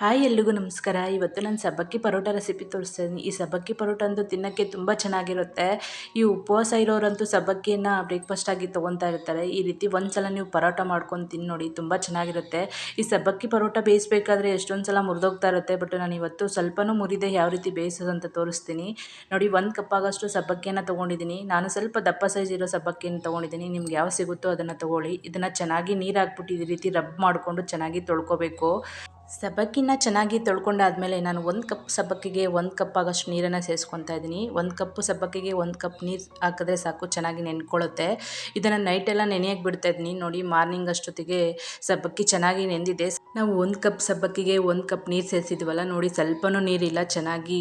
Hi ಎಲ್ರಿಗೂ ನಮಸ್ಕಾರ. ಇವತ್ತು ನಾನು ಸಬ್ಬಕ್ಕಿ ಪರೋಟ ರೆಸಿಪಿ ತೋರಿಸ್ತೀನಿ. ಈ ಸಬ್ಬಕ್ಕಿ ಪರೋಟ ಅಂತೂ ತಿನ್ನೋಕ್ಕೆ ತುಂಬ ಚೆನ್ನಾಗಿರುತ್ತೆ. ಈ ಉಪವಾಸ ಇರೋರಂತೂ ಸಬ್ಬಕ್ಕಿಯನ್ನು ಬ್ರೇಕ್ಫಾಸ್ಟ್ ಆಗಿ ತೊಗೊತಾ ಇರ್ತಾರೆ. ಈ ರೀತಿ ಒಂದು ಸಲ ನೀವು ಪರೋಟ ಮಾಡ್ಕೊಂಡು ತಿನ್ನು ನೋಡಿ ತುಂಬ ಚೆನ್ನಾಗಿರುತ್ತೆ. ಈ ಸಬ್ಬಕ್ಕಿ ಪರೋಟ ಬೇಯಿಸ್ಬೇಕಾದ್ರೆ ಎಷ್ಟೊಂದು ಸಲ ಮುರಿದೋಗ್ತಾ ಇರುತ್ತೆ. ಬಟ್ ನಾನು ಇವತ್ತು ಸ್ವಲ್ಪನೂ ಮುರಿದೆ ಯಾವ ರೀತಿ ಬೇಯಿಸೋದು ಅಂತ ತೋರಿಸ್ತೀನಿ. ನೋಡಿ, ಒಂದು ಕಪ್ ಆಗೋಷ್ಟು ಸಬ್ಬಕ್ಕಿಯನ್ನು ತೊಗೊಂಡಿದ್ದೀನಿ. ನಾನು ಸ್ವಲ್ಪ ದಪ್ಪ ಸೈಜ್ ಇರೋ ಸಬ್ಬಕ್ಕಿಯನ್ನು ತೊಗೊಂಡಿದ್ದೀನಿ. ನಿಮ್ಗೆ ಯಾವ ಸಿಗುತ್ತೋ ಅದನ್ನು ತೊಗೊಳ್ಳಿ. ಇದನ್ನು ಚೆನ್ನಾಗಿ ನೀರು ಹಾಕ್ಬಿಟ್ಟು ಈ ರೀತಿ ರಬ್ ಮಾಡಿಕೊಂಡು ಚೆನ್ನಾಗಿ ತೊಳ್ಕೊಬೇಕು. ಸಬ್ಬಕ್ಕಿನ ಚೆನ್ನಾಗಿ ತೊಳ್ಕೊಂಡಾದಮೇಲೆ ನಾನು ಒಂದು ಕಪ್ ಸಬ್ಬಕ್ಕಿಗೆ ಒಂದು ಕಪ್ ಆಗೋಷ್ಟು ನೀರನ್ನು ಸೇರಿಸ್ಕೊತಾ ಇದ್ದೀನಿ. ಒಂದು ಕಪ್ಪು ಸಬ್ಬಕ್ಕಿಗೆ ಒಂದು ಕಪ್ ನೀರು ಹಾಕಿದ್ರೆ ಸಾಕು, ಚೆನ್ನಾಗಿ ನೆನ್ಕೊಳ್ಳುತ್ತೆ ಇದನ್ನು ನೈಟೆಲ್ಲ ನೆನೆಯಕ್ಕೆ ಬಿಡ್ತಾ ಇದ್ದೀನಿ. ನೋಡಿ ಮಾರ್ನಿಂಗ್ ಅಷ್ಟೊತ್ತಿಗೆ ಸಬ್ಬಕ್ಕಿ ಚೆನ್ನಾಗಿ ನೆಂದಿದೆ. ನಾವು ಒಂದು ಕಪ್ ಸಬ್ಬಕ್ಕಿಗೆ ಒಂದು ಕಪ್ ನೀರು ಸೇರಿಸಿದ್ವಲ್ಲ, ನೋಡಿ ಸ್ವಲ್ಪನೂ ನೀರಿಲ್ಲ, ಚೆನ್ನಾಗಿ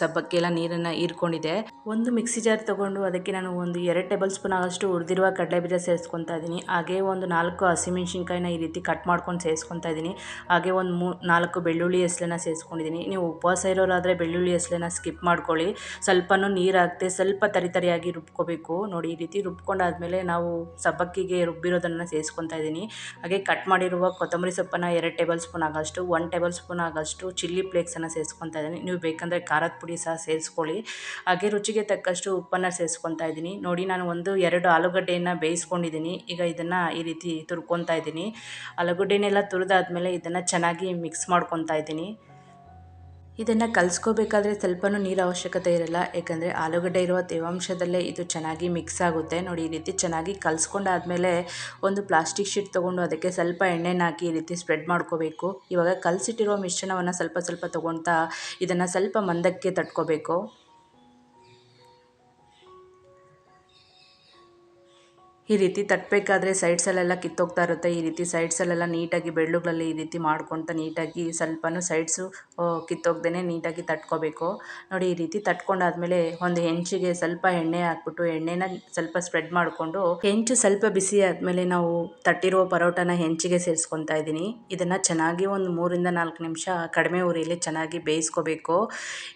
ಸಬ್ಬಕ್ಕಿ ಎಲ್ಲ ನೀರನ್ನು ಹೀರ್ಕೊಂಡಿದೆ. ಒಂದು ಮಿಕ್ಸಿ ಜಾರ್ ತೊಗೊಂಡು ಅದಕ್ಕೆ ನಾನು ಒಂದು ಎರಡು ಟೇಬಲ್ ಸ್ಪೂನ್ ಆಗೋಷ್ಟು ಹುರಿದಿರುವ ಕಡಲೆ ಬೀಜ ಸೇರಿಸ್ಕೊತಾ ಇದ್ದೀನಿ. ಹಾಗೆ ಒಂದು ನಾಲ್ಕು ಹಸಿಮೆಣ್ಸಿನ್ಕಾಯಿನ ಈ ರೀತಿ ಕಟ್ ಮಾಡ್ಕೊಂಡು ಸೇರಿಸ್ಕೊತಾ ಇದ್ದೀನಿ. ಹಾಗೆ ಒಂದು ಮೂ ನಾಲ್ಕು ಬೆಳ್ಳುಳ್ಳಿ ಹೆಸ್ಲನ್ನ ಸೇರಿಸ್ಕೊಂಡಿದ್ದೀನಿ ನೀವು ಉಪವಾಸ ಇರೋರಾದರೆ ಬೆಳ್ಳುಳ್ಳಿ ಹೆಸ್ಲನ್ನ ಸ್ಕಿಪ್ ಮಾಡ್ಕೊಳ್ಳಿ. ಸ್ವಲ್ಪನೂ ನೀರು ಸ್ವಲ್ಪ ತರಿ ತರಿಯಾಗಿ ರುಬ್ಕೋಬೇಕು. ನೋಡಿ, ಈ ರೀತಿ ರುಬ್ಕೊಂಡಾದಮೇಲೆ ನಾವು ಸಬ್ಬಕ್ಕಿಗೆ ರುಬ್ಬಿರೋದನ್ನು ಸೇರಿಸ್ಕೊತಾ ಇದ್ದೀನಿ ಹಾಗೆ ಕಟ್ ಮಾಡಿರುವ ಕೊತ್ತಂಬರಿ ಸೊಪ್ಪನ್ನು ಎರಡು ಟೇಬಲ್ ಸ್ಪೂನ್ ಆಗೋಷ್ಟು, ಒನ್ ಟೇಬಲ್ ಸ್ಪೂನ್ ಆಗೋಷ್ಟು ಚಿಲ್ಲಿ ಫ್ಲೇಕ್ಸನ್ನು ಸೇರಿಸ್ಕೊತಾ ಇದ್ದೀನಿ ನೀವು ಬೇಕಂದರೆ ಖಾರದ ಪುಡಿ ಸಹ ಸೇರಿಸ್ಕೊಳ್ಳಿ ಹಾಗೆ ರುಚಿಗೆ ತಕ್ಕಷ್ಟು ಉಪ್ಪನ್ನು ಸೇರಿಸ್ಕೊತಾ ಇದ್ದೀನಿ ನೋಡಿ, ನಾನು ಒಂದು ಎರಡು ಆಲೂಗಡ್ಡೆಯನ್ನು ಬೇಯಿಸ್ಕೊಂಡಿದ್ದೀನಿ ಈಗ ಇದನ್ನು ಈ ರೀತಿ ತುರ್ಕೊತಾ ಇದ್ದೀನಿ ಆಲೂಗಡ್ಡೆನೆಲ್ಲ ತುರಿದಾದ್ಮೇಲೆ ಇದನ್ನು ಚೆನ್ನಾಗಿ ಮಿಕ್ಸ್ ಮಾಡ್ಕೊತಾ ಇದ್ದೀನಿ. ಇದನ್ನು ಕಲಿಸ್ಕೋಬೇಕಾದ್ರೆ ಸ್ವಲ್ಪನೂ ನೀರು ಅವಶ್ಯಕತೆ ಇರಲ್ಲ. ಯಾಕಂದರೆ ಆಲೂಗಡ್ಡೆ ಇರುವ ತೇವಾಂಶದಲ್ಲೇ ಇದು ಚೆನ್ನಾಗಿ ಮಿಕ್ಸ್ ಆಗುತ್ತೆ. ನೋಡಿ, ಈ ರೀತಿ ಚೆನ್ನಾಗಿ ಕಲಿಸ್ಕೊಂಡಾದಮೇಲೆ ಒಂದು ಪ್ಲಾಸ್ಟಿಕ್ ಶೀಟ್ ತೊಗೊಂಡು ಅದಕ್ಕೆ ಸ್ವಲ್ಪ ಎಣ್ಣೆನ ಹಾಕಿ ಈ ರೀತಿ ಸ್ಪ್ರೆಡ್ ಮಾಡ್ಕೋಬೇಕು. ಇವಾಗ ಕಲಸಿಟ್ಟಿರೋ ಮಿಶ್ರಣವನ್ನು ಸ್ವಲ್ಪ ಸ್ವಲ್ಪ ತೊಗೊಳ್ತಾ ಇದನ್ನು ಸ್ವಲ್ಪ ಮಂದಕ್ಕೆ ತಟ್ಕೋಬೇಕು. ಈ ರೀತಿ ತಟ್ಟಬೇಕಾದ್ರೆ ಸೈಡ್ಸಲ್ಲೆಲ್ಲ ಕಿತ್ತೋಗ್ತಾ ಇರುತ್ತೆ. ಈ ರೀತಿ ಸೈಡ್ಸಲ್ಲೆಲ್ಲ ನೀಟಾಗಿ ಬೆಳ್ಳುಗಳಲ್ಲಿ ಈ ರೀತಿ ಮಾಡ್ಕೊತ ನೀಟಾಗಿ ಸ್ವಲ್ಪನೂ ಸೈಡ್ಸು ಕಿತ್ತೋಗ್ದೇ ನೀಟಾಗಿ ತಟ್ಕೋಬೇಕು. ನೋಡಿ, ಈ ರೀತಿ ತಟ್ಕೊಂಡಾದ್ಮೇಲೆ ಒಂದು ಹೆಂಚಿಗೆ ಸ್ವಲ್ಪ ಎಣ್ಣೆ ಹಾಕ್ಬಿಟ್ಟು, ಎಣ್ಣೆನ ಸ್ವಲ್ಪ ಸ್ಪ್ರೆಡ್ ಮಾಡಿಕೊಂಡು, ಹೆಂಚು ಸ್ವಲ್ಪ ಬಿಸಿ ಆದಮೇಲೆ ನಾವು ತಟ್ಟಿರುವ ಪರೋಟನ ಹೆಂಚಿಗೆ ಸೇರಿಸ್ಕೊತಾ ಇದ್ದೀನಿ. ಇದನ್ನು ಚೆನ್ನಾಗಿ ಒಂದು ಮೂರಿಂದ ನಾಲ್ಕು ನಿಮಿಷ ಕಡಿಮೆ ಉರಿಯಲ್ಲಿ ಚೆನ್ನಾಗಿ ಬೇಯಿಸ್ಕೋಬೇಕು.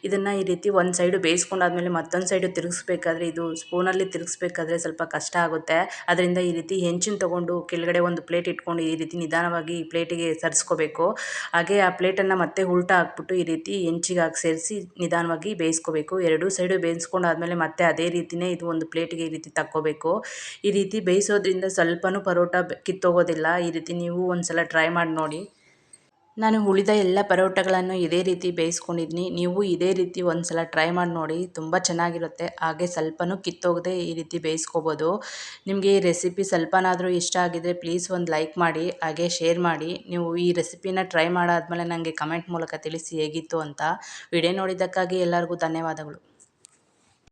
ಇದನ್ನು ಈ ರೀತಿ ಒಂದು ಸೈಡು ಬೇಯಿಸ್ಕೊಂಡಾದ್ಮೇಲೆ ಮತ್ತೊಂದು ಸೈಡು ತಿರುಗಿಸ್ಬೇಕಾದ್ರೆ, ಇದು ಸ್ಪೂನಲ್ಲಿ ತಿರುಗಿಸ್ಬೇಕಾದ್ರೆ ಸ್ವಲ್ಪ ಕಷ್ಟ ಆಗುತ್ತೆ. ಅದರಿಂದ ಈ ರೀತಿ ಹೆಂಚಿನ ತೊಗೊಂಡು ಕೆಳಗಡೆ ಒಂದು ಪ್ಲೇಟ್ ಇಟ್ಕೊಂಡು ಈ ರೀತಿ ನಿಧಾನವಾಗಿ ಪ್ಲೇಟಿಗೆ ಸರಿಸ್ಕೋಬೇಕು. ಹಾಗೆ ಆ ಪ್ಲೇಟನ್ನು ಮತ್ತೆ ಉಲ್ಟಾ ಹಾಕ್ಬಿಟ್ಟು ಈ ರೀತಿ ಹೆಂಚಿಗೆ ಹಾಕಿ ಸೇರಿಸಿ ನಿಧಾನವಾಗಿ ಬೇಯಿಸ್ಕೋಬೇಕು. ಎರಡೂ ಸೈಡು ಬೇಯಿಸ್ಕೊಂಡಾದ್ಮೇಲೆ ಮತ್ತೆ ಅದೇ ರೀತಿಯೇ ಇದು ಒಂದು ಪ್ಲೇಟಿಗೆ ಈ ರೀತಿ ತಕ್ಕೋಬೇಕು. ಈ ರೀತಿ ಬೇಯಿಸೋದ್ರಿಂದ ಸ್ವಲ್ಪನೂ ಪರೋಟ ಕಿತ್ತೋಗೋದಿಲ್ಲ. ಈ ರೀತಿ ನೀವು ಒಂದು ಸಲ ಟ್ರೈ ಮಾಡಿ ನೋಡಿ. ನಾನು ಉಳಿದ ಎಲ್ಲ ಪರೋಟಗಳನ್ನು ಇದೇ ರೀತಿ ಬೇಯಿಸ್ಕೊಂಡಿದ್ದೀನಿ ನೀವು ಇದೇ ರೀತಿ ಒಂದು ಸಲ ಟ್ರೈ ಮಾಡಿ ನೋಡಿ, ತುಂಬ ಚೆನ್ನಾಗಿರುತ್ತೆ. ಹಾಗೆ ಸ್ವಲ್ಪನೂ ಕಿತ್ತೋಗದೆ ಈ ರೀತಿ ಬೇಯಿಸ್ಕೋಬೋದು. ನಿಮಗೆ ಈ ರೆಸಿಪಿ ಸ್ವಲ್ಪನಾದರೂ ಇಷ್ಟ ಆಗಿದರೆ ಪ್ಲೀಸ್ ಒಂದು ಲೈಕ್ ಮಾಡಿ, ಹಾಗೆ ಶೇರ್ ಮಾಡಿ. ನೀವು ಈ ರೆಸಿಪಿನ ಟ್ರೈ ಮಾಡಾದಮೇಲೆ ನನಗೆ ಕಮೆಂಟ್ ಮೂಲಕ ತಿಳಿಸಿ ಹೇಗಿತ್ತು ಅಂತ. ವಿಡಿಯೋ ನೋಡಿದ್ದಕ್ಕಾಗಿ ಎಲ್ಲರಿಗೂ ಧನ್ಯವಾದಗಳು.